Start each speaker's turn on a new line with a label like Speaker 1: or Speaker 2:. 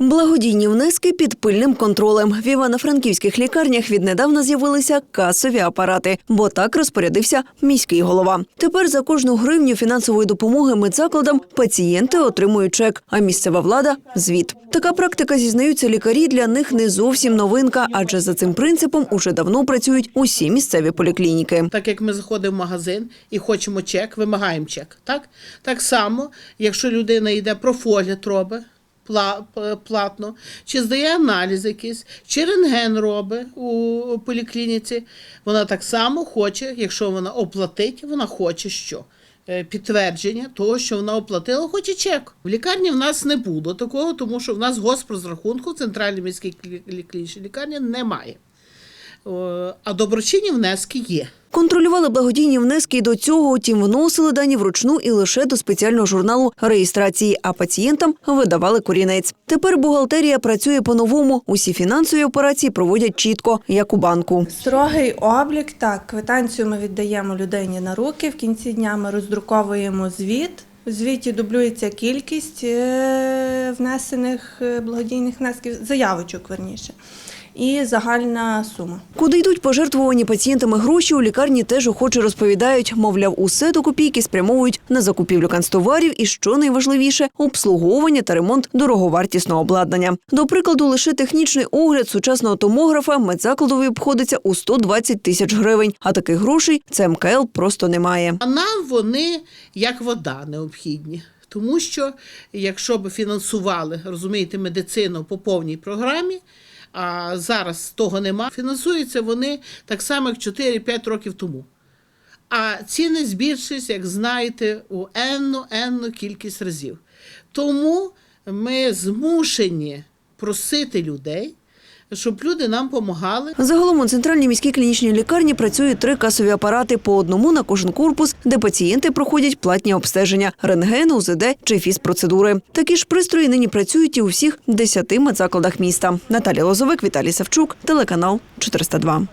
Speaker 1: Благодійні внески під пильним контролем. В івано-франківських лікарнях віднедавна з'явилися касові апарати, бо так розпорядився міський голова. Тепер за кожну гривню фінансової допомоги медзакладам пацієнти отримують чек, а місцева влада звіт. Така практика зізнаються лікарі. Для них не зовсім новинка, адже за цим принципом уже давно працюють усі місцеві поліклініки.
Speaker 2: Так як ми заходимо в магазин і хочемо чек, вимагаємо чек. Так, так само, якщо людина йде профогляд робить пла- п- платно, чи здає аналіз якийсь, чи рентген робить у поліклініці, вона так само хоче, якщо вона оплатить, вона хоче що? Е, Підтвердження того, що вона оплатила, хоч і чек. В лікарні в нас не було такого, тому що в нас госпрозрахунку в центральній міській клі- клінічній лікарні немає. О, А доброчинні внески є.
Speaker 1: Контролювали благодійні внески і до цього, утім вносили дані вручну і лише до спеціального журналу реєстрації, а пацієнтам видавали корінець. Тепер бухгалтерія працює по-новому. Усі фінансові операції проводять чітко, як у банку.
Speaker 3: Строгий облік, так, квитанцію ми віддаємо людині на руки. В кінці дня ми роздруковуємо звіт. У звіті дублюється кількість е, внесених е, благодійних внесків, заявочок верніше, і загальна сума.
Speaker 1: Куди йдуть пожертвувані пацієнтами гроші, у лікарні теж охоче розповідають. Мовляв, усе до копійки спрямовують на закупівлю канцтоварів і, що найважливіше, обслуговування та ремонт дороговартісного обладнання. До прикладу, лише технічний огляд сучасного томографа медзакладові обходиться у 120 тисяч гривень. А таких грошей це МКЛ просто немає.
Speaker 2: А нам вони як вода необхідні. Тому що якщо б фінансували, розумієте, медицину по повній програмі, а зараз того нема, фінансуються вони так само, як 4-5 років тому. А ціни збільшились, як знаєте, у енну енну кількість разів. Тому ми змушені просити людей, щоб люди нам допомагали.
Speaker 1: Загалом у центральній міській клінічній лікарні працюють три касові апарати по одному на кожен корпус, де пацієнти проходять платні обстеження – рентген, УЗД чи фізпроцедури. Такі ж пристрої нині працюють і у всіх десяти медзакладах міста. Наталія Лозовик, Віталій Савчук, телеканал 402.